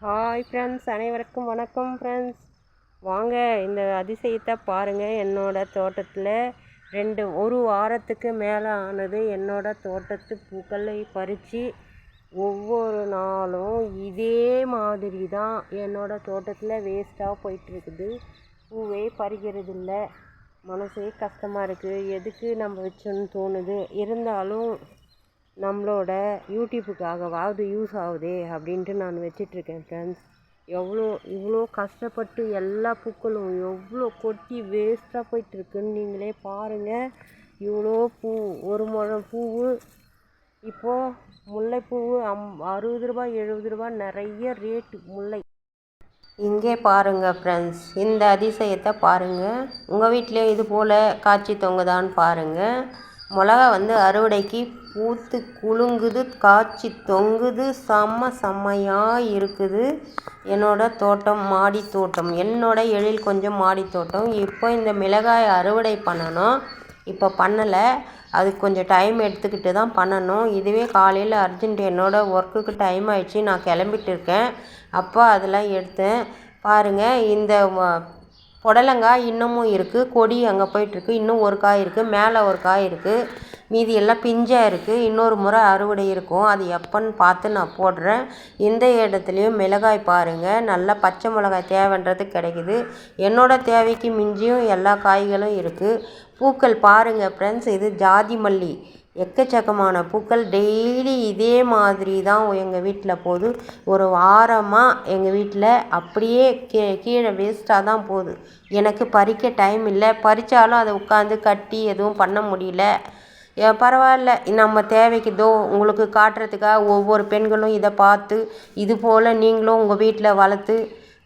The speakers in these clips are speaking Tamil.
ஹாய் ஃப்ரெண்ட்ஸ் அனைவருக்கும் வணக்கம் ஃப்ரெண்ட்ஸ் வாங்க இந்த அதிசயத்தை பாருங்கள் என்னோடய தோட்டத்தில் ரெண்டு ஒரு வாரத்துக்கு மேலே ஆனது என்னோட தோட்டத்து பூக்களை பறித்து ஒவ்வொரு நாளும் இதே மாதிரி தான் என்னோட தோட்டத்தில் வேஸ்ட்டாக போயிட்டுருக்குது. பூவே பறிக்கிறது இல்லை மனசே கஷ்டமாக இருக்குது எதுக்கு நம்ம வச்சோன்னு தோணுது? இருந்தாலும் நம்மளோட யூடியூப்புக்காகவாவது யூஸ் ஆகுதே அப்படின்ட்டு நான் வச்சிட்ருக்கேன் ஃப்ரெண்ட்ஸ் எவ்வளோ இவ்வளோ கஷ்டப்பட்டு எல்லா பூக்களும் எவ்வளோ கொட்டி வேஸ்ட்டாக போயிட்டுருக்குன்னு நீங்களே பாருங்கள் இவ்வளோ பூ ஒரு முழம் பூவு. இப்போது முல்லைப்பூவு அம் அறுபது ரூபா எழுபது ரூபா நிறைய ரேட்டு முல்லை. இங்கே பாருங்கள் ஃப்ரெண்ட்ஸ் இந்த அதிசயத்தை பாருங்கள் உங்கள் வீட்லேயும் இது போல் காய்ச்சி தொங்குதான்னு பாருங்கள் மிளகா வந்து அறுவடைக்கு ஊத்து குலுங்குது காய்ச்சி தொங்குது செம்ம செம்மையாக இருக்குது என்னோடய தோட்டம் மாடி தோட்டம். என்னோடய எழில் கொஞ்சம் மாடி தோட்டம். இப்போ இந்த மிளகாய் அறுவடை பண்ணணும். இப்போ பண்ணலை. அதுக்கு கொஞ்சம் டைம் எடுத்துக்கிட்டு தான் பண்ணணும். இதுவே காலையில் அர்ஜென்ட் என்னோடய ஒர்க்குக்கு டைம் ஆயிடுச்சு. நான் கிளம்பிட்டு இருக்கேன் அப்போ அதெல்லாம் எடுத்தேன். பாருங்கள் இந்த புடலங்காய் இன்னமும் இருக்குது கொடி அங்கே போயிட்டுருக்கு. இன்னும் ஒரு காய் இருக்குது மேலே ஒரு காய் இருக்குது மீதி எல்லாம் பிஞ்சாக இருக்குது இன்னொரு முறை அறுவடை இருக்கும். அது எப்போன்னு பார்த்து நான் போடுறேன். இந்த இடத்துலையும் மிளகாய் பாருங்கள் நல்லா பச்சை மிளகாய் தேவைன்றது கிடைக்குது. என்னோடய தேவைக்கு மிஞ்சியும் எல்லா காய்களும் இருக்குது பூக்கள் பாருங்கள் ஃப்ரெண்ட்ஸ் இது ஜாதி மல்லி. எக்கச்சக்கமான பூக்கள். டெய்லி இதே மாதிரி தான் எங்கள் வீட்டில் போகுது. ஒரு வாரமாக எங்கள் வீட்டில் அப்படியே கீ கீழே வேஸ்ட்டாக தான் போகுது. எனக்கு பறிக்க டைம் இல்லை. பறித்தாலும் அதை உட்காந்து கட்டி எதுவும் பண்ண முடியல. பரவாயில்ல. நம்ம தேவைக்கு இதோ உங்களுக்கு காட்டுறதுக்காக ஒவ்வொரு பெண்களும் இதை பார்த்து இது போல் நீங்களும் உங்கள் வீட்டில் வளர்த்து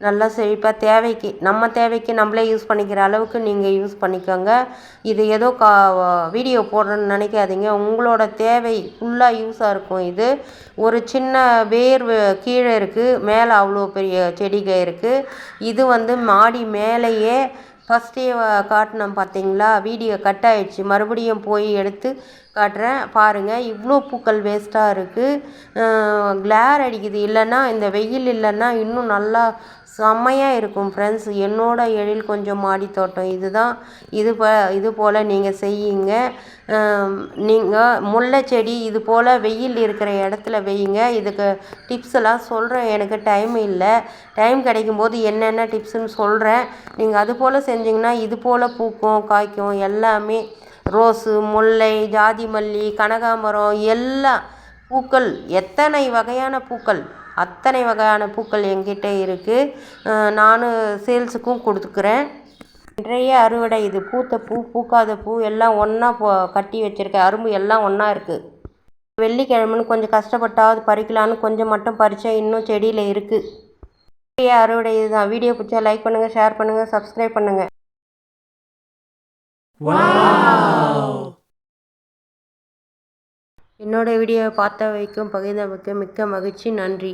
நல்லா செழிப்பாக தேவைக்கு நம்ம தேவைக்கு நம்மளே யூஸ் பண்ணிக்கிற அளவுக்கு நீங்கள் யூஸ் பண்ணிக்கோங்க. இது ஏதோ கா வீடியோ போடுறேன்னு நினைக்காதீங்க. உங்களோட தேவை ஃபுல்லாக யூஸாக இருக்கும் இது. ஒரு சின்ன வேர் கீழே இருக்குது மேலே அவ்வளோ பெரிய செடிகள் இருக்குது இது வந்து மாடி மேலேயே ஃபஸ்ட்டே காட்டினோம் பார்த்தீங்களா? வீடியோ கட் ஆகிடுச்சு மறுபடியும் போய் எடுத்து காட்டுறேன். பாருங்கள் இவ்வளோ பூக்கள் வேஸ்ட்டாக இருக்குது க்ளேர் அடிக்குது. இல்லைன்னா இந்த வெயில் இல்லைன்னா இன்னும் நல்லா செம்மையாக இருக்கும் ஃப்ரெண்ட்ஸ் என்னோடய எழில் கொஞ்சம் மாடி தோட்டம் இது தான் இது ப இது போல் நீங்கள் செய்யுங்க. நீங்கள் முல்லை செடி இது போல் வெயில் இருக்கிற இடத்துல வையுங்க. இதுக்கு டிப்ஸ் எல்லாம் சொல்கிறேன் எனக்கு டைம் இல்லை. டைம் கிடைக்கும் போது என்னென்ன டிப்ஸுன்னு சொல்கிறேன் நீங்கள் அது போல் செஞ்சிங்கன்னா இது போல் பூக்கும் காய்க்கும் எல்லாமே. ரோஸு முல்லை ஜாதி மல்லி கனகாம்பரம் எல்லாம் பூக்கள் எத்தனை வகையான பூக்கள்? அத்தனை வகையான பூக்கள் என்கிட்ட இருக்குது நானும் சேல்ஸுக்கும் கொடுத்துக்குறேன் நிறைய அறுவடை இது பூத்த பூ பூக்காத பூ எல்லாம் ஒன்றா போ கட்டி வச்சுருக்கேன். அரும்பு எல்லாம் ஒன்றா இருக்குது வெள்ளிக்கிழமைன்னு கொஞ்சம் கஷ்டப்பட்டாவது பறிக்கலான்னு கொஞ்சம் மட்டும் பறித்தா இன்னும் செடியில் இருக்குது நிறைய அறுவடை இதுதான். வீடியோ பிடிச்சா லைக் பண்ணுங்கள் ஷேர் பண்ணுங்கள் சப்ஸ்கிரைப் பண்ணுங்கள் என்னோடய வீடியோவை பார்த்த வைக்கும் பகிர்ந்தமைக்கு மிக்க மகிழ்ச்சி. நன்றி.